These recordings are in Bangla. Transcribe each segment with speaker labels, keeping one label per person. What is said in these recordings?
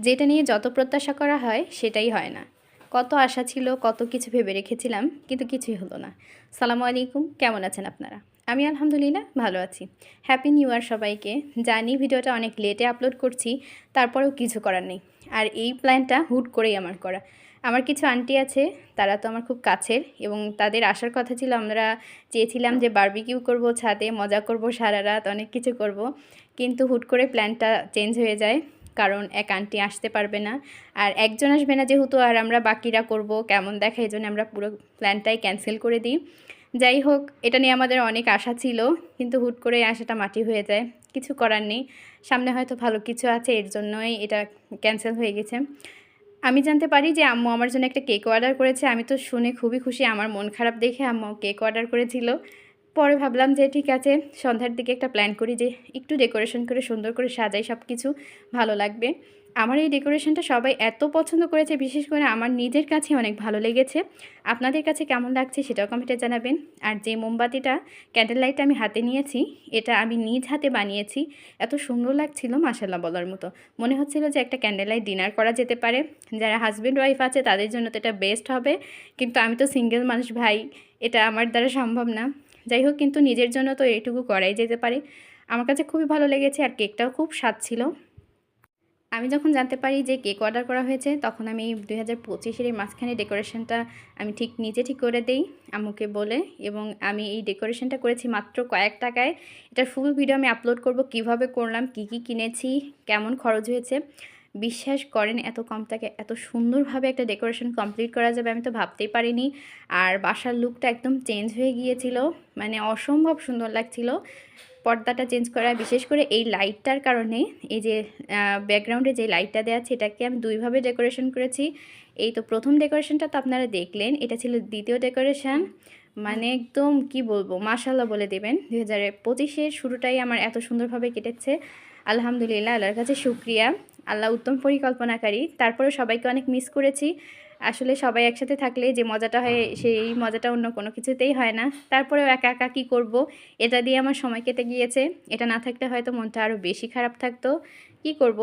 Speaker 1: যেটা নিয়ে যত প্রত্যাশা করা হয়, সেটাই হয় না। কত আশা ছিল, কত কিছু ভেবে রেখেছিলাম, কিন্তু কিছুই হলো না। সালামু আলাইকুম, কেমন আছেন আপনারা? আমি আলহামদুলিল্লাহ ভালো আছি। হ্যাপি নিউ ইয়ার সবাইকে। জানি ভিডিওটা অনেক লেটে আপলোড করছি, তারপরেও কিছু করার নেই। আর এই প্ল্যানটা হুট করেই আমার করা। আমার কিছু আন্টি আছে, তারা তো আমার খুব কাছের, এবং তাদের আসার কথা ছিল, আমরা চেয়েছিলাম যে বার্বিকিউ করব ছাদে, মজা করব সারা রাত, অনেক কিছু করব। কিন্তু হুট করে প্ল্যানটা চেঞ্জ হয়ে যায়। কারণ এক আন্টি আসতে পারবে না। আর একজন আসবে না যেহেতু আর আমরা বাকিরা করব, কেমন দেখা এই জন্য আমরা পুরো প্ল্যানটাই ক্যান্সেল করে দিই। যাই হোক, এটা নিয়ে আমাদের অনেক আশা ছিল, কিন্তু হুট করে আশাটা মাটি হয়ে যায়। কিছু করার নেই। সামনে হয়তো ভালো কিছু আছে, এর জন্যই এটা ক্যান্সেল হয়ে গেছে। আমি জানতে পারি যে আম্মু আমার জন্য একটা কেক অর্ডার করেছে। আমি তো শুনে খুবই খুশি, আমার মন খারাপ দেখে আম্মু কেক অর্ডার করেছিল। পরে ভাবলাম যে ঠিক আছে, সন্ধ্যার দিকে একটা প্ল্যান করি যে একটু ডেকোরেশন করে সুন্দর করে সাজাই সব কিছু ভালো লাগবে। আমার এই ডেকোরেশনটা সবাই এত পছন্দ করেছে, বিশেষ করে আমার নিজের কাছে অনেক ভালো লেগেছে। আপনাদের কাছে কেমন লাগছে সেটাও কমেন্টে জানাবেন। আর যে মোমবাতিটা ক্যান্ডেল লাইটটা আমি হাতে নিয়েছি, এটা আমি নিজ হাতে বানিয়েছি। এত সুন্দর লাগছিল মাসাল্লাহ বলার মতো। মনে হচ্ছিল যে একটা ক্যান্ডেল লাইট ডিনার করা যেতে পারে। যারা হাজব্যান্ড ওয়াইফ আছে, তাদের জন্য তো এটা বেস্ট হবে। কিন্তু আমি তো সিঙ্গেল মানুষ ভাই, এটা আমার দ্বারা সম্ভব না। যাই হোক, কিন্তু নিজের জন্য তো এইটুকু করাই যেতে পারে। আমার কাছে খুবই ভালো লেগেছে আর কেকটাও খুব স্বাদ ছিল। আমি যখন জানতে পারি যে কেক অর্ডার করা হয়েছে, তখন আমি দুই হাজার পঁচিশের এই মাঝখানে ডেকোরেশনটা আমি ঠিক নিজে ঠিক করে দেই, আম্মুকে বলে। এবং আমি এই ডেকোরেশনটা করেছি মাত্র কয়েক টাকায়। এটার ফুল ভিডিও আমি আপলোড করব, কীভাবে করলাম, কি কি কিনেছি, কেমন খরচ হয়েছে। বিশ্বাস করেন এত কম টাকা এত সুন্দরভাবে একটা ডেকোরেশন কমপ্লিট করা যাবে আমি তো ভাবতেই পারিনি। আর বাসার লুকটা একদম চেঞ্জ হয়ে গিয়েছিল মানে অসম্ভব সুন্দর লাগছিল। পর্দাটা চেঞ্জ করা, বিশেষ করে এই লাইটটার কারণে, এই যে ব্যাকগ্রাউন্ডে যে লাইটটা দেওয়া আছে, এটাকে আমি দুইভাবে ডেকোরেশন করেছি। এই তো প্রথম ডেকোরেশনটা তো আপনারা দেখলেন, এটা ছিল দ্বিতীয় ডেকোরেশন মানে একদম কি বলব মাশাল্লাহ বলে দেবেন, দুই হাজার পঁচিশের শুরুটাই আমার এত সুন্দরভাবে কেটেছে। আলহামদুলিল্লাহ, আল্লাহর কাছে শুক্রিয়া। আল্লাহ উত্তম পরিকল্পনাকারী। তারপরে সবাইকে অনেক মিস করেছি। আসলে সবাই একসাথে থাকলে যে মজাটা হয়, সেই মজাটা অন্য কোনো কিছুতেই হয় না। তারপরেও একা একা কী করব, এটা দিয়ে আমার সময় কেটে গিয়েছে। এটা না থাকলে হয়তো মনটা আরও বেশি খারাপ থাকতো। কি করব?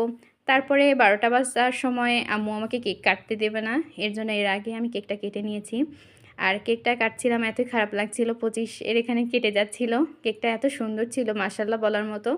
Speaker 1: তারপরে বারোটা বাজার সময় আম্মু আমাকে কেক কাটতে দেবে না। এর জন্য এর আগে আমি কেকটা কেটে নিয়েছি। আর কেকটা কাটছিলাম, এতই খারাপ লাগছিল, পঁচিশ এর এখানে কেটে যাচ্ছিল। কেকটা এত সুন্দর ছিল মাসাল্লাহ বলার মতো।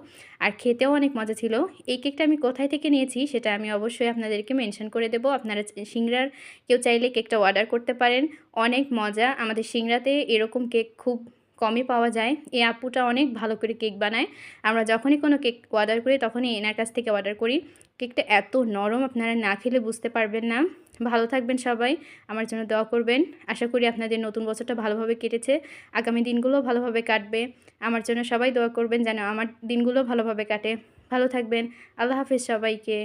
Speaker 1: আর খেতেও অনেক মজা ছিল। এই কেকটা আমি কোথায় থেকে নিয়েছি, সেটা আমি অবশ্যই আপনাদেরকে মেনশন করে দেবো। আপনারা সিংড়ার কেউ চাইলে কেকটা অর্ডার করতে পারেন। অনেক মজা। আমাদের সিংড়াতে এরকম কেক খুব কমই পাওয়া যায়। এই আপুটা অনেক ভালো করে কেক বানায়। আমরা যখনই কোনো কেক অর্ডার করি, তখনই এনার কাছ থেকে অর্ডার করি। কেকটা এত নরম, আপনারা না খেলে বুঝতে পারবেন না। ভালো থাকবেন সবাই, আমার জন্য দোয়া করবেন। আশা করি আপনাদের নতুন বছরটা ভালোভাবে কেটেছে, আগামী দিনগুলো ভালোভাবে কাটবে। আমার জন্য সবাই দোয়া করবেন যেন আমার দিনগুলো ভালোভাবে কাটে। ভালো থাকবেন, আল্লাহ হাফিজ সবাইকে।